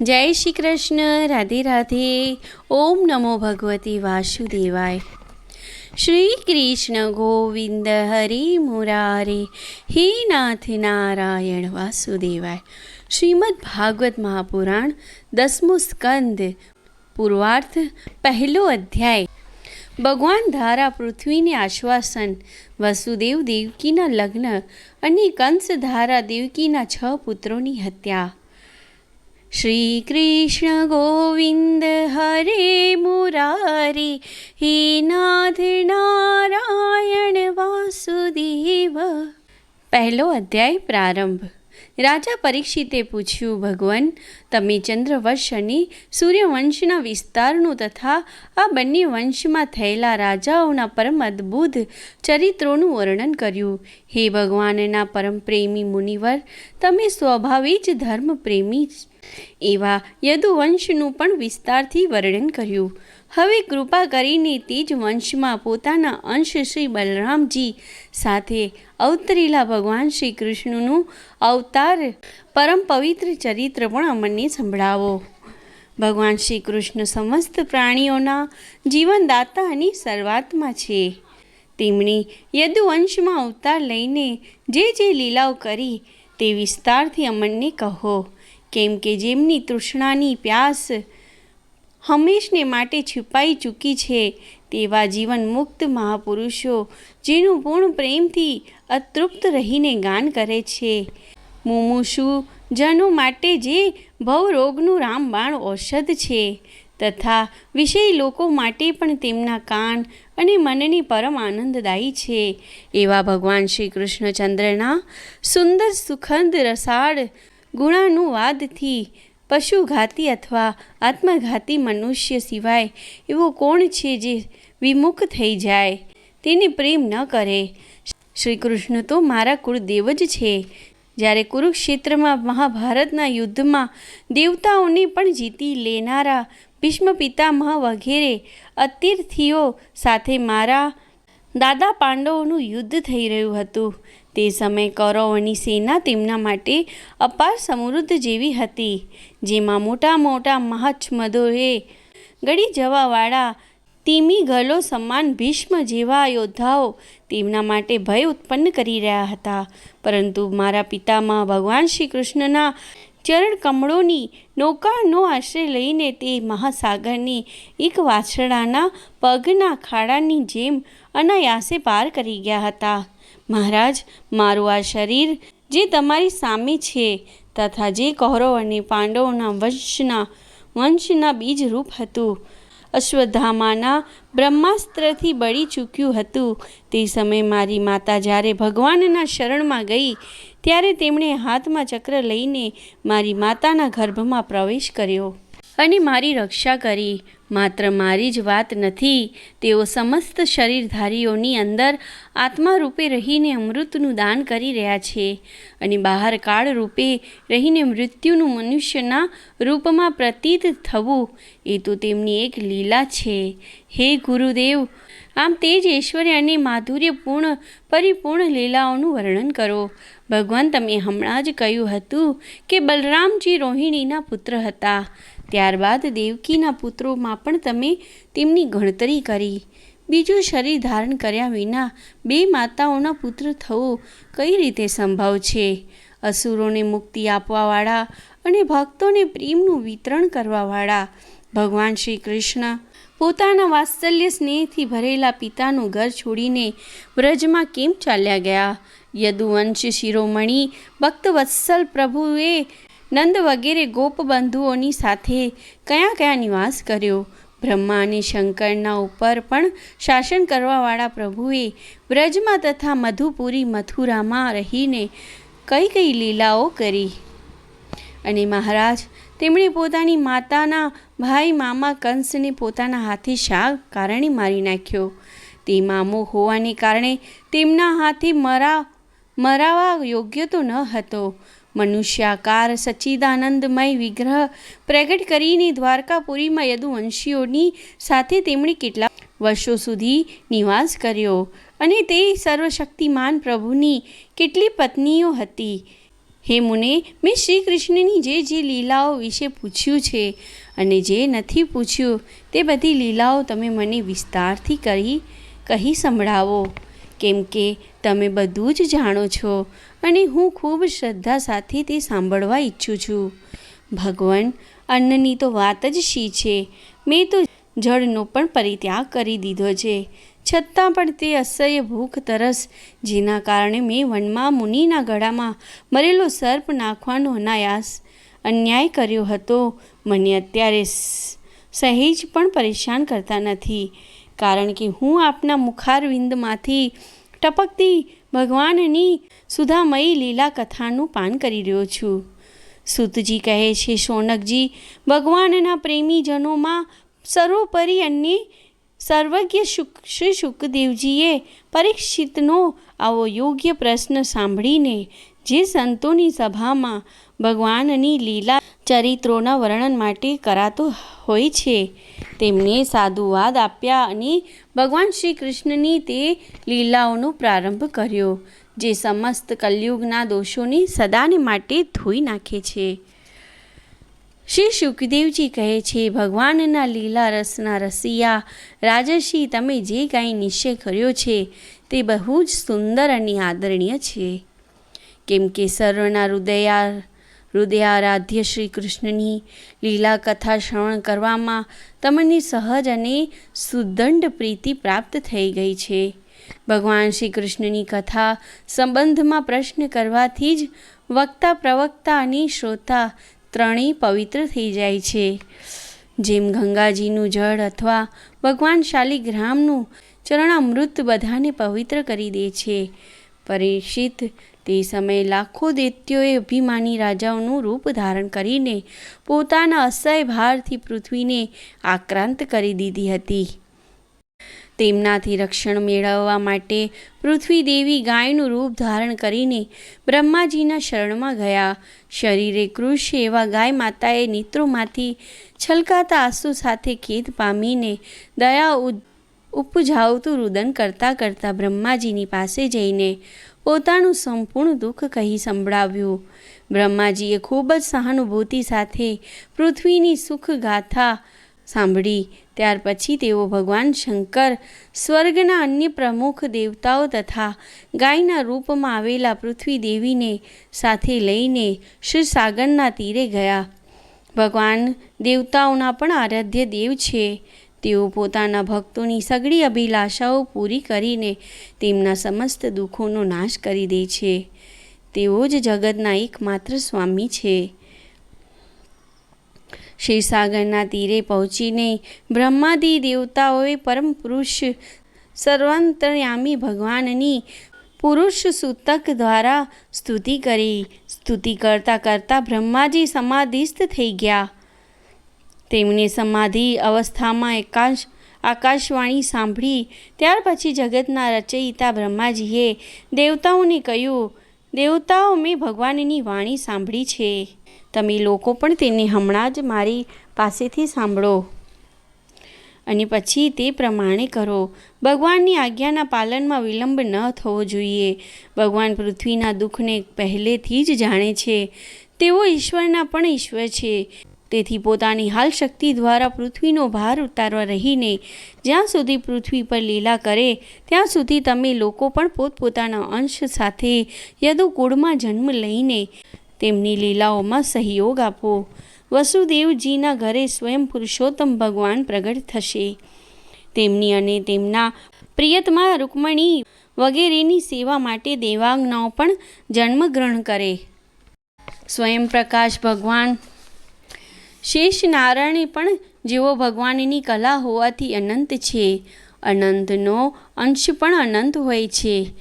જય શ્રી કૃષ્ણ, રાધે રાધે, ઓમ નમો ભગવતી વાસુદેવાય. શ્રી કૃષ્ણ ગોવિંદ હરિ મુરારે, હે નાથ નારાયણ વાસુદેવાય. શ્રીમદ ભાગવત મહાપુરાણ, દસમો સ્કંદ પૂર્વાર્થ પહેલો અધ્યાય. ભગવાન ધારા પૃથ્વીને આશ્વાસન, વસુદેવ દેવકીના લગ્ન અને કંસ ધારા દેવકીના છ પુત્રોની હત્યા. શ્રી કૃષ્ણ ગોવિંદ હરે મુરારી હે નાથ નારાયણ વાસુદેવ પહેલો અધ્યાય પ્રારંભ રાજા પરીક્ષિતે પૂછ્યું ભગવાન તમે ચંદ્રવંશ અને સૂર્યવંશના વિસ્તારનું તથા આ બંને વંશમાં થયેલા રાજાઓના પરમ અદ્ભુત ચરિત્રોનું વર્ણન કર્યું હે ભગવાનના પરમ પ્રેમી મુનિવર તમે સ્વભાવે જ ધર્મ પ્રેમી એવા યદુવંશનું પણ વિસ્તારથી વર્ણન કર્યું. હવે કૃપા કરીને તે જ વંશમાં પોતાના અંશ શ્રી બલરામજી સાથે અવતરેલા ભગવાન શ્રી કૃષ્ણનું અવતાર પરમ પવિત્ર ચરિત્ર પણ અમને સંભળાવો. ભગવાન શ્રી કૃષ્ણ સમસ્ત પ્રાણીઓના જીવનદાતા અને સર્વાત્મા છે. તેમણે યદુવંશમાં અવતાર લઈને જે જે લીલાઓ કરી તે વિસ્તારથી અમને કહો. કેમ કે જેમની તૃષ્ણાની પ્યાસ હંમેશને માટે છુપાઈ ચૂકી છે, તેવા જીવન મુક્ત મહાપુરુષો, જેનું પૂર્ણ પ્રેમથી અતૃપ્ત રહીને ગાન કરે છે. મુમુષુ જનો માટે જે ભવરોગનું રામબાણ ઔષધ છે, તથા વિષય લોકો માટે પણ તેમના કાન અને મનને પરમ આનંદદાયી છે. એવા ભગવાન શ્રી કૃષ્ણચંદ્રના સુંદર સુખંદ રસાળ ગુણાનુવાદથી પશુઘાતી અથવા આત્મઘાતી મનુષ્ય સિવાય એવો કોણ છે જે વિમુખ થઈ જાય? તેને પ્રેમ ન કરે. શ્રી કૃષ્ણ તો મારા કુળદેવ જ છે. જ્યારે કુરુક્ષેત્રમાં મહાભારતના યુદ્ધમાં દેવતાઓને પણ જીતી લેનારા ભીષ્મ પિતામહ વગેરે અતિર્થીઓ સાથે મારા દાદા પાંડવોનું યુદ્ધ થઈ રહ્યું હતું. તે સમયે કૌરવોની સેના તેમના માટે અપાર સમૃદ્ધ જેવી હતી, જેમાં મોટા મોટા મહાચમદોએ ગળી જવાવાળા તીમી ગલો સમાન ભીષ્મ જેવા યોદ્ધાઓ તેમના માટે ભય ઉત્પન્ન કરી રહ્યા હતા. પરંતુ મારા પિતામાં ભગવાન શ્રી કૃષ્ણના ચરણ કમળોની નૌકાનો આશ્રય લઈને તે મહાસાગરની એક વાછડાના પગના ખાડાની જેમ અનાયાસે પાર કરી ગયા હતા. મહારાજ, મારું આ શરીર, જે તમારી સામે છે, તથા જે કૌરવ અને પાંડવોના વંશના વંશના બીજ રૂપ હતું. અશ્વધામાના બ્રહ્માસ્ત્રથી બળી ચૂક્યું હતું. તે સમયે મારી માતા જ્યારે ભગવાનના શરણમાં ગઈ, ત્યારે તેમણે હાથમાં ચક્ર લઈને મારી માતાના ગર્ભમાં પ્રવેશ કર્યો. અને મારી રક્ષા કરી. માત્ર મારી જ વાત નથી, તેઓ સમસ્ત શરીરધારીઓની અંદર આત્મા રૂપે રહીને અમૃતનું દાન કરી રહ્યા છે અને બહાર કાળ રૂપે રહીને મૃત્યુનું મનુષ્યના રૂપમાં પ્રતીત થવું, એ તો તેમની એક લીલા છે. હે ગુરુદેવ, આમ તે જ ઐશ્વર્ય અને માધુર્યપૂર્ણ, પરિપૂર્ણ લીલાઓનું વર્ણન કરો. ભગવાન, તમે હમણાં જ કહ્યું હતું કે બલરામજી રોહિણીના પુત્ર હતા. ત્યારબાદ દેવકીના પુત્રોમાં પણ તમે તેમની ગણતરી કરી. બીજું શરીર ધારણ કર્યા વિના બે માતાઓના પુત્ર થવું કઈ રીતે સંભવ છે? અસુરોને મુક્તિ આપવાવાળા અને ભક્તોને પ્રેમનું વિતરણ કરવાવાળા. ભગવાન શ્રી કૃષ્ણ પોતાના વાત્સલ્ય સ્નેહથી ભરેલા પિતાનું ઘર છોડીને વ્રજમાં કેમ ચાલ્યા ગયા? યદુવંશ શિરોમણી ભક્તવત્સલ પ્રભુએ નંદ વગેરે ગોપબંધુઓની સાથે કયા કયા નિવાસ કર્યો? બ્રહ્મા અને શંકરના ઉપર પણ શાસન કરવાવાળા પ્રભુએ વ્રજમાં તથા મધુપુરી મથુરામાં રહીને કઈ કઈ લીલાઓ કરી? અને મહારાજ, તેમણે પોતાની માતાના ભાઈ મામા કંસને પોતાના હાથે શા કારણે મારી નાખ્યો. તે મામો હોવાને કારણે તેમના હાથે મરા મરાવા યોગ્ય તો ન હતો. મનુષ્યાકાર સચ્ચિદાનંદમય વિગ્રહ પ્રગટ કરીને દ્વારકાપુરીમાં યદુવંશીઓની સાથે તેમણે કેટલા વર્ષો સુધી નિવાસ કર્યો અને તે સર્વશક્તિમાન પ્રભુની કેટલી પત્નીઓ હતી. હે મુને, મેં શ્રી કૃષ્ણની જે જે લીલાઓ વિશે પૂછ્યું છે અને જે નથી પૂછ્યું, તે બધી લીલાઓ તમે મને વિસ્તારથી કરી, કહી સંભળાવો. કેમ કે તમે બધું જ જાણો છો અને હું ખૂબ શ્રદ્ધા સાથે તે સાંભળવા ઈચ્છું છું. ભગવાન, અન્નની તો વાત જ શી છે? મેં તો જળનો પણ પરિત્યાગ કરી દીધો છે. છતાં પણ તે અસહ્ય ભૂખ તરસ, જેના કારણે મેં વનમાં મુનિના ગળામાં મરેલો સર્પ નાખવાનો અનાયાસ અન્યાય કર્યો હતો. મને અત્યારે સહેજ પણ પરેશાન કરતા નથી, કારણ કે હું આપના મુખારવિંદમાંથી ટપકતી ભગવાનની સુધામયી લીલા કથાનું પાન કરી રહ્યો છું. સુતજી કહે છે શૌનકજી ભગવાનના પ્રેમીજનોમાં સર્વોપરી અન્ય સર્વજ્ઞ શુક શ્રી શુકદેવજીએ પરીક્ષિતનો આવો યોગ્ય પ્રશ્ન સાંભળીને જે સંતોની સભામાં ભગવાનની લીલા ચરિત્રોના વર્ણન માટે કરાતો હોય છે. તેમને સાધુવાદ આપ્યા અને ભગવાન શ્રી કૃષ્ણની તે લીલાઓનો પ્રારંભ કર્યો, જે સમસ્ત કલયુગના દોષોને સદાને માટે ધોઈ નાખે છે. શ્રી સુખદેવજી કહે છે, ભગવાનના લીલા રસના રસિયા, રાજર્ષિ, તમે જે કાંઈ નિશ્ચય કર્યો છે, તે બહુ જ સુંદર અને આદરણીય છે. કેમ કે સર્વના હૃદયા હૃદયારાધ્ય શ્રી કૃષ્ણની લીલા કથા શ્રવણ કરવામાં તમને સહજ અને સુદંડ પ્રીતિ પ્રાપ્ત થઈ ગઈ છે ભગવાન શ્રી કૃષ્ણની કથા સંબંધમાં પ્રશ્ન કરવાથી જ વક્તા પ્રવક્તા અને શ્રોતા ત્રણેય પવિત્ર થઈ જાય છે જેમ ગંગાજીનું જળ અથવા ભગવાન શાલિગ્રામનું ચરણામૃત બધાને પવિત્ર કરી દે છે પરીક્ષિત તે સમયે લાખો દૈત્યોએ અભિમાની રાજાઓનું રૂપ ધારણ કરીને પોતાના અસહ્ય ભારથી પૃથ્વીને આક્રાંત કરી દીધી હતી. તેમનાથી રક્ષણ મેળવવા માટે પૃથ્વી દેવી ગાયનું રૂપ ધારણ કરીને બ્રહ્માજીના શરણમાં ગયા. શરીરે કૃષ એવા ગાય માતાએ નેત્રોમાંથી છલકાતા આંસુ સાથે ખેદ પામીને દયા ઉપજાવતું રુદન કરતાં કરતાં બ્રહ્માજીની પાસે જઈને પોતાનું સંપૂર્ણ દુઃખ કહી સંભળાવ્યું. બ્રહ્માજીએ ખૂબ જ સહાનુભૂતિ સાથે પૃથ્વીની સુખ ગાથા સાંભળી. ત્યાર પછી તેઓ ભગવાન શંકર, સ્વર્ગના અન્ય પ્રમુખ દેવતાઓ તથા ગાયના રૂપમાં આવેલા પૃથ્વી દેવીને સાથે લઈને શ્રી સાગરના તીરે ગયા. ભગવાન દેવતાઓના પણ આરાધ્ય દેવ છે. તેઓ પોતાના ભક્તોની સગળી અભિલાષાઓ પૂરી કરીને તેમના સમસ્ત દુઃખોનો નાશ કરી દે છે. તેઓ જ જગતના એકમાત્ર સ્વામી છે. ક્ષીરસાગરના તીરે પહોંચીને બ્રહ્માદિ દેવતાઓએ પરમ પુરુષ સર્વાંતર્યામી ભગવાનની પુરુષ સૂતક દ્વારા સ્તુતિ કરી. સ્તુતિ કરતાં કરતાં બ્રહ્માજી સમાધિસ્થ થઈ ગયા. તેમણે સમાધિ અવસ્થામાં એકાશ આકાશવાણી સાંભળી, ત્યાર પછી જગતના રચયિતા બ્રહ્માજીએ દેવતાઓને કહ્યું, દેવતાઓ, મેં ભગવાનની વાણી સાંભળી છે. તમે લોકો પણ તેને હમણાં જ મારી પાસેથી સાંભળો. અને પછી તે પ્રમાણે કરો. ભગવાનની આજ્ઞાના પાલનમાં વિલંબ ન થવો જોઈએ. ભગવાન પૃથ્વીના દુઃખને પહેલેથી જ જાણે છે. તેઓ ઈશ્વરના પણ ઈશ્વર છે. તેથી પોતાની હાલ શક્તિ દ્વારા પૃથ્વીનો ભાર ઉતારવા રહીને જ્યાં સુધી પૃથ્વી પર લીલા કરે, ત્યાં સુધી તમે લોકો પણ પોતપોતાના અંશ સાથે યદુકુળમાં જન્મ લઈને તેમની લીલાઓમાં સહયોગ આપો. વસુદેવજીના ઘરે સ્વયં પુરુષોત્તમ ભગવાન પ્રગટ થશે. તેમની અને તેમના પ્રિયતમા રૂકમણી વગેરેની સેવા માટે દેવાંગનાઓ પણ જન્મ ગ્રહણ કરે. સ્વયં પ્રકાશ ભગવાન શેષ નારાયણે પણ જેઓ ભગવાનની કલા હોવાથી અનંત છે. અનંતનો અંશ પણ અનંત હોય છે.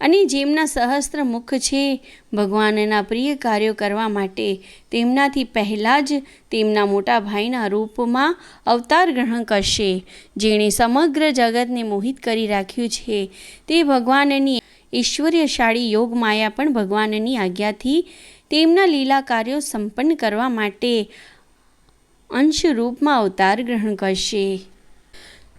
અને જેમના સહસ્ત્ર મુખ છે, ભગવાનના પ્રિય કાર્યો કરવા માટે તેમનાથી પહેલાં જ તેમના મોટા ભાઈના રૂપમાં અવતાર ગ્રહણ કરશે. જેણે સમગ્ર જગતને મોહિત કરી રાખ્યું છે. તે ભગવાનની ઈશ્વર્યશાળી યોગ માયા પણ ભગવાનની આજ્ઞાથી તેમના લીલા કાર્યો સંપન્ન કરવા માટે અંશ રૂપમાં અવતાર ગ્રહણ કરશે.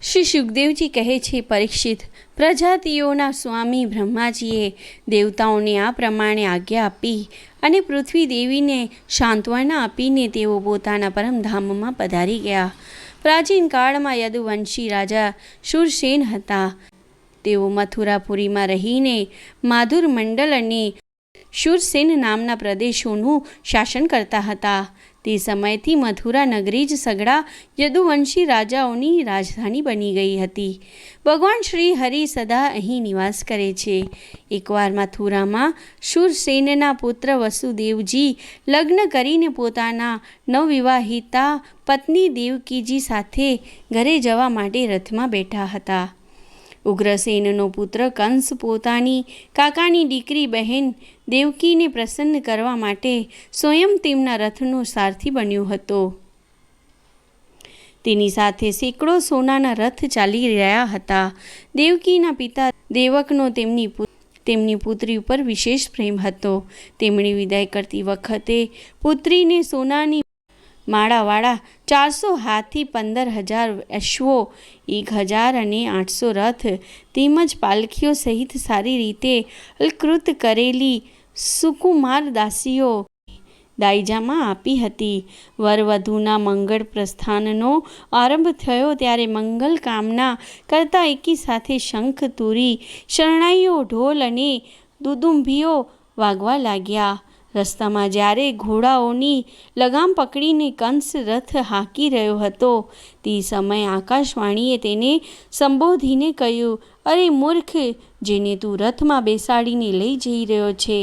શ્રી સુખદેવજી કહે છે, પરીક્ષિત પ્રજાતિઓના સ્વામી બ્રહ્માજીએ દેવતાઓને આ પ્રમાણે આજ્ઞા આપી અને પૃથ્વી દેવીને સાંત્વના આપીને તેઓ પોતાના પરમધામમાં પધારી ગયા. પ્રાચીન કાળમાં યદુવંશી રાજા શુરસેન હતા. તેઓ મથુરાપુરીમાં રહીને માધુર મંડળ અને શુરસેન નામના પ્રદેશોનું શાસન કરતા હતા. તે સમયથી મથુરા નગરી જ સગડા યદુવંશી રાજાઓની રાજધાની બની ગઈ હતી. ભગવાન શ્રી હરિ સદા અહીં નિવાસ કરે છે. એકવાર મથુરામાં શૂરસેનના પુત્ર વસુદેવજી લગ્ન કરીને પોતાના નવવિવાહિતા પત્ની દેવકીજી સાથે ઘરે જવા માટે રથમાં બેઠા હતા. ઉગ્રસેનનો પુત્ર કંસ પોતાની કાકાની દીકરી બહેન દેવકીને પ્રસન્ન કરવા માટે સ્વયં તેમના રથનો સારથી બન્યો હતો. તેની સાથે સેંકડો સોનાના રથ ચાલી રહ્યા હતા. દેવકીના પિતા દેવકનો તેમની તેમની પુત્રી ઉપર વિશેષ પ્રેમ હતો. તેમણે વિદાય કરતી વખતે પુત્રીને સોનાની માળાવાળા ચારસો હાથી પંદર હજાર અશ્વો એક હજાર અને આઠસો રથ તેમજ પાલખીઓ સહિત સારી રીતે અલકૃત કરેલી સુકુમાર દાસીઓ દાયજામાં આપી હતી. વરવધુના મંગળ પ્રસ્થાનનો આરંભ થયો ત્યારે મંગલ કામના કરતા એકી સાથે શંખ તુરી, શરણાઈઓ, ઢોલ અને દુદુંભીઓ વાગવા લાગ્યા. રસ્તામાં જ્યારે ઘોડાઓની લગામ પકડીને કંસ રથ હાંકી રહ્યો હતો, તે સમયે આકાશવાણીએ તેને સંબોધીને કહ્યું, અરે મૂર્ખ, જેને તું રથમાં બેસાડીને લઈ જઈ રહ્યો છે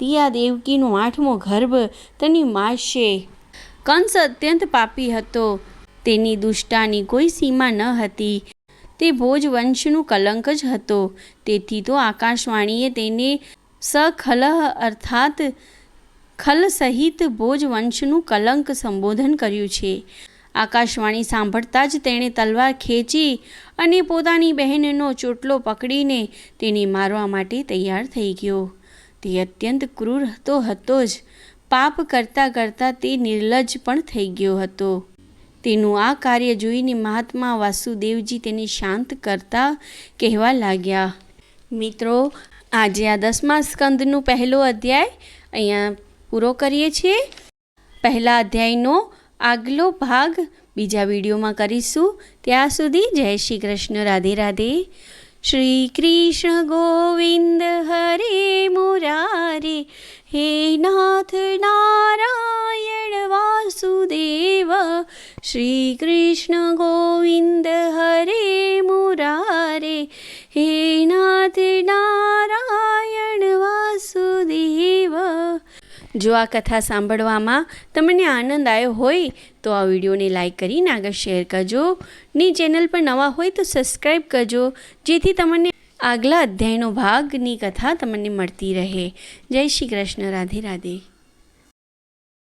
તે આ દેવકીનો આઠમો ગર્ભ તને મારશે. કંસ અત્યંત પાપી હતો. તેની દુષ્ટાની કોઈ સીમા ન હતી. તે ભોજ વંશનું કલંક જ હતો. તેથી તો આકાશવાણીએ તેને સખલહ અર્થાત ખલ સહિત ભોજ વંશનું કલંક સંબોધન કર્યું છે. આકાશવાણી સાંભળતા જ તેણે તલવાર ખેંચી અને પોતાની બહેનનો ચોટલો પકડીને તેને મારવા માટે તૈયાર થઈ ગયો. તે અત્યંત ક્રૂર હતો હતો જ. પાપ કરતાં કરતાં તે નિર્લજ્જ પણ થઈ ગયો હતો. તેનું આ કાર્ય જોઈને મહાત્મા વાસુદેવજી તેને શાંત કરતા કહેવા લાગ્યા. મિત્રો, આજે આ દસમા સ્કંદનું પહેલો અધ્યાય. અહીંયા પૂરો કરીએ છીએ. પહેલા અધ્યાયનો આગલો ભાગ બીજા વિડીયોમાં કરીશું. ત્યાં સુધી જય શ્રી કૃષ્ણ, રાધે રાધે. શ્રી કૃષ્ણ ગોવિંદ હરે મુરારે. હે નાથ નારાયણ વાસુદેવ. શ્રી કૃષ્ણ ગોવિંદ હરે જો આ કથા સાંભળવામાં તમને આનંદ આવ્યો હોય, તો આ વિડીયોને લાઈક કરીને આગળ શેર કરજો. ની ચેનલ પર નવા હોય તો સબસ્ક્રાઈબ કરજો, જેથી તમને આગલા અધ્યાયનો ભાગની કથા તમને મળતી રહે. જય શ્રી કૃષ્ણ. રાધે રાધે.